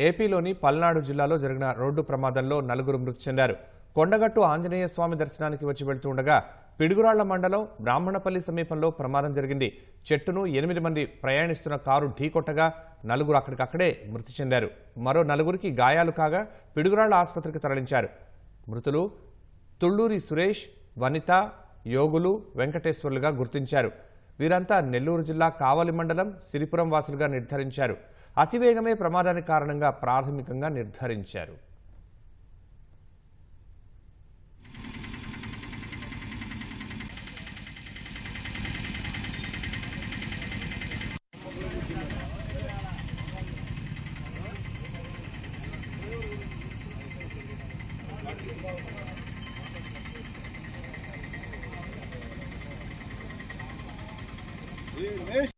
ఏపీలోని పల్నాడు జిల్లాలో జరిగిన రోడ్డు ప్రమాదంలో నలుగురు మృతి చెందారు. కొండగట్టు ఆంజనేయ స్వామి దర్శనానికి వచ్చి వెళ్తుండగా పిడుగురాళ్ళ మండలం బ్రాహ్మణపల్లి సమీపంలో ప్రమాదం జరిగింది. చెట్టును ఎనిమిది మంది ప్రయాణిస్తున్న కారు ఢీకొట్టగా నలుగురు అక్కడికక్కడే మృతి చెందారు. మరో నలుగురికి గాయాలు కాగా పిడుగురాళ్ళ ఆసుపత్రికి తరలించారు. మృతులు తుళ్ళూరి సురేష్ వనిత యోగులు వెంకటేశ్వర్లుగా గుర్తించారు. వీరంతా నెల్లూరు జిల్లా కావలి మండలం సిరిపురం వాసులుగా నిర్ధారించారు అతివేగమే ప్రమాదానికి కారణంగా ప్రాథమికంగా నిర్ధారించారు Thank you. Amém.